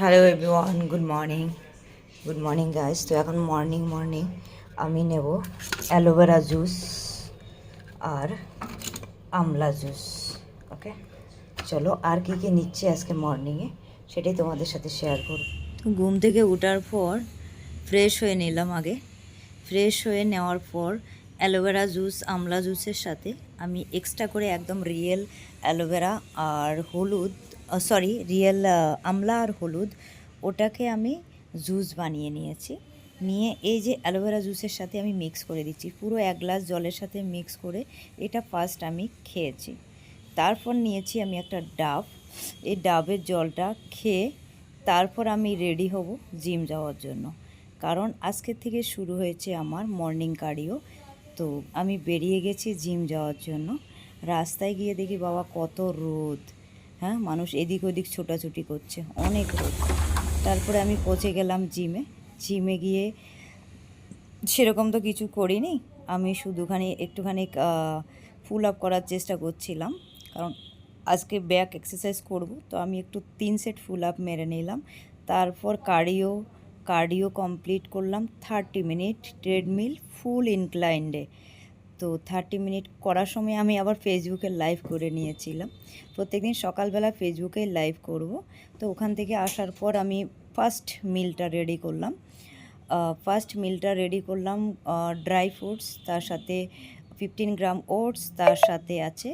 Hello everyone good morning good morning guys তো এখন morning morning আমি নেব অ্যালোভেরা জুস আর আমলা জুস, ওকে? চলো, আর কী কী নিচ্ছি আজকে মর্নিংয়ে সেটাই তোমাদের সাথে শেয়ার করব। ঘুম থেকে ওঠার পর ফ্রেশ হয়ে নিলাম আগে। ফ্রেশ হয়ে নেওয়ার পর অ্যালোভেরা জুস, আমলা জুসের সাথে আমি এক্সট্রা করে একদম রিয়েল অ্যালোভেরা আর হলুদ সরি রিয়েল আমলা আর হলুদ, ওটাকে আমি জুস বানিয়ে নিয়েছি। নিয়ে এই যে অ্যালোভেরা জুসের সাথে আমি মিক্স করে দিচ্ছি, পুরো এক গ্লাস জলের সাথে মিক্স করে এটা ফার্স্ট আমি খেয়েছি। তারপর নিয়েছি আমি একটা ডাব, এই ডাবের জলটা খেয়ে তারপর আমি রেডি হব জিম যাওয়ার জন্য। কারণ আজকের থেকে শুরু হয়েছে আমার মর্নিং কার্ডিও তো আমি বেরিয়ে গেছি জিম যাওয়ার জন্য। রাস্তায় গিয়ে দেখি বাবা কত রোদ। হ্যাঁ মানুষ এদিক ওদিক ছোটাছুটি করছে, অনেক রোদ তারপরে আমি পৌঁছে গেলাম জিমে। জিমে গিয়ে সেরকম তো কিছু করিনি। আমি শুধুখানি, একটুখানি ফুল আপ করার চেষ্টা করছিলাম। কারণ আজকে ব্যাক এক্সারসাইজ করব, তো আমি একটু তিন সেট ফুল আপ মেরে নিলাম। তারপর কার্ডিও কার্ডিও কমপ্লিট করলাম। থার্টি মিনিট ট্রেডমিল ফুল ইনক্লাইন্ডে তো থার্টি মিনিট করার সময় আমি আবার ফেসবুকে লাইভ করে নিয়েছিলাম। প্রত্যেকদিন সকালবেলা ফেসবুকে লাইভ করব। তো ওখান থেকে আসার পর আমি ফার্স্ট মিলটা রেডি করলাম। ফার্স্ট মিলটা রেডি করলাম ড্রাই ফ্রুটস তার সাথে ফিফটিন গ্রাম ওটস তার সাথে আছে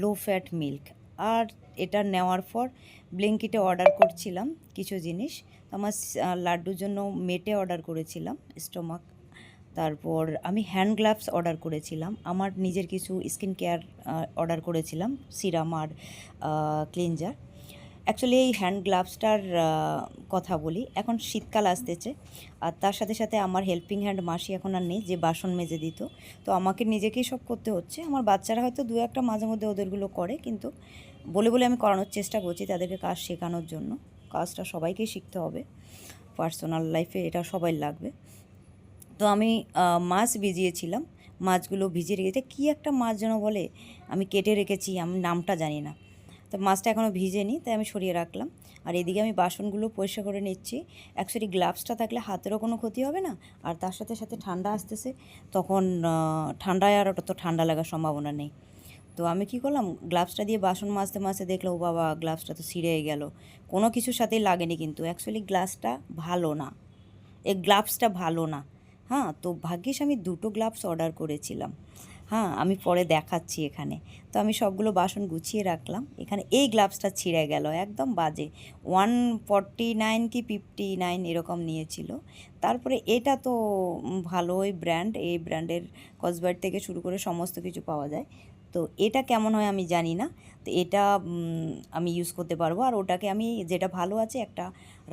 লো ফ্যাট মিল্ক আর এটা নেওয়ার পর ব্লিঙ্কিটে অর্ডার করছিলাম কিছু জিনিস। আমার লাড্ডুর জন্য মেটে অর্ডার করেছিলাম স্টোমাক তারপর আমি হ্যান্ড গ্লাভস অর্ডার করেছিলাম। আমার নিজের কিছু স্কিন কেয়ার অর্ডার করেছিলাম সিরাম আর ক্লিনজার অ্যাকচুয়ালি এই হ্যান্ড গ্লাভসটার কথা বলি, এখন শীতকাল আসতেছে। আর তার সাথে সাথে আমার হেল্পিং হ্যান্ড মাসি এখন আর নেই, যে বাসন মেজে দিত। তো আমাকে নিজেকেই সব করতে হচ্ছে। আমার বাচ্চারা হয়তো দু একটা মাঝে মধ্যে ওদেরগুলো করে, কিন্তু বলে বলে আমি করানোর চেষ্টা করছি তাদেরকে কাজ শেখানোর জন্য। কাজটা সবাইকেই শিখতে হবে। পার্সোনাল লাইফে এটা সবাই লাগবে। তো আমি মাছ ভিজিয়েছিলাম। মাছগুলো ভিজিয়ে রেখেছে কী একটা মাছ যেন বলে? আমি কেটে রেখেছি, আমি নামটা জানি না। তো মাছটা এখনও ভিজেনি, তাই আমি সরিয়ে রাখলাম। আর এদিকে আমি বাসনগুলো পরিষ্কার করে নিচ্ছি। অ্যাকচুয়ালি গ্লাভসটা থাকলে হাতেরও কোনো ক্ষতি হবে না, আর তার সাথে সাথে ঠান্ডা আসতেছে। তখন ঠান্ডায় আর ওটা তো ঠান্ডা লাগার সম্ভাবনা নেই। তো আমি কি করলাম গ্লাভসটা দিয়ে বাসন মাজতে মাজতে দেখল, ও বাবা গ্লাভসটা তো ছিঁড়ে গেল। কোনো কিছুর সাথেই লাগেনি কিন্তু অ্যাকচুয়ালি গ্লাভসটা ভালো না। এই গ্লাভসটা ভালো না। হ্যাঁ তো ভাগ্যিস আমি দুটো গ্লাভস অর্ডার করেছিলাম। হ্যাঁ আমি পরে দেখাচ্ছি এখানে। তো আমি সবগুলো বাসন গুছিয়ে রাখলাম। এখানে এই গ্লাভসটা ছিঁড়ে গেল, একদম বাজে। ওয়ান ফর্টি নাইন কি ফিফটি নাইন এরকম নিয়েছিল। তারপরে এটা তো ভালোই ব্র্যান্ড এই ব্র্যান্ডের কসবার থেকে শুরু করে সমস্ত কিছু পাওয়া যায়। তো এটা কেমন হয় আমি জানি না। তো এটা আমি ইউজ করতে পারব। আর ওটাকে আমি যেটা ভালো আছে, একটা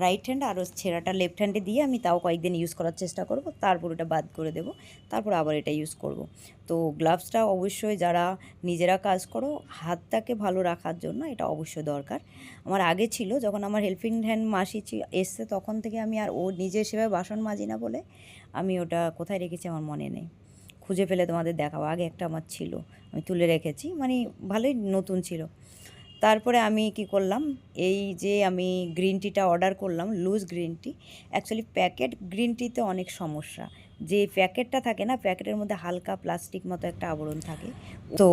রাইট হ্যান্ড আর ছেঁড়াটা লেফট হ্যান্ডে দিয়ে আমি তাও কয়েকদিন ইউজ করার চেষ্টা করব। তারপর ওটা বাদ করে দেব। তারপর আবার এটা ইউজ করব। তো গ্লাভসটা অবশ্যই যারা নিজেরা কাজ করো, হাতটাকে ভালো রাখার জন্য এটা অবশ্যই দরকার। আমার আগে ছিল, যখন আমার হেল্পিং হ্যান্ড মাসি এসছে, তখন থেকে আমি আর ও নিজে সেভাবে বাসন মাজি না বলে আমি ওটা কোথায় রেখেছি আমার মনে নেই। খুঁজে ফেলে তোমাদের দেখাবো। আগে একটা আমার ছিল, আমি তুলে রেখেছি মানে ভালোই নতুন ছিল। তারপরে আমি কি করলাম, এই যে আমি গ্রিন টিটা অর্ডার করলাম loose green tea actually packet green টিতে অনেক সমস্যা। যে প্যাকেটটা থাকে না প্যাকেটের মধ্যে হালকা প্লাস্টিক মতো একটা আবরণ থাকে। তো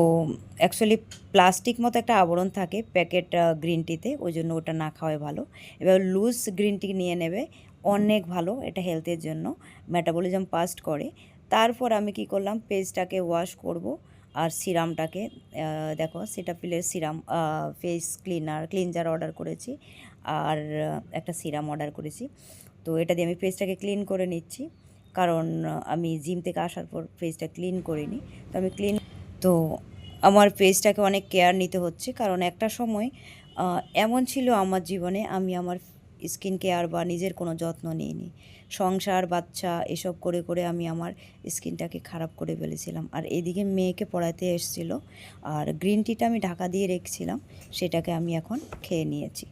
অ্যাকচুয়ালি প্লাস্টিক মতো একটা আবরণ থাকে প্যাকেট গ্রিন টিতে ওই জন্য ওটা না খাওয়াই ভালো। এবার লুজ গ্রিন টি নিয়ে নেবে, অনেক ভালো, এটা হেলথের জন্য। মেটাবলিজম পাস্ট করে। তারপর আমি কি করলাম পেজটাকে ওয়াশ করব আর সিরামটাকে দেখো সেটা ফিলের serum face cleaner cleanser order করেছি আর একটা সিরাম অর্ডার করেছি। তো এটা দিয়ে আমি ফেসটাকে ক্লিন করে নিচ্ছি, কারণ আমি জিম থেকে আসার পর ফেসটা ক্লিন করিনি। তো আমি ক্লিন তো আমার ফেসটাকে অনেক কেয়ার নিতে হচ্ছে, কারণ একটা সময় এমন ছিল আমার জীবনে আমি আমার স্কিন কেয়ার বা নিজের কোনো যত্ন নিইনি। সংসার, বাচ্চা, এসব করে করে আমি আমার স্কিনটাকে খারাপ করে ফেলেছিলাম। আর এদিকে মেয়েকে পড়াতে এসেছিল। আর গ্রিন টিটা আমি ঢাকা দিয়ে রেখেছিলাম। সেটাকে আমি এখন খেয়ে নিয়েছি।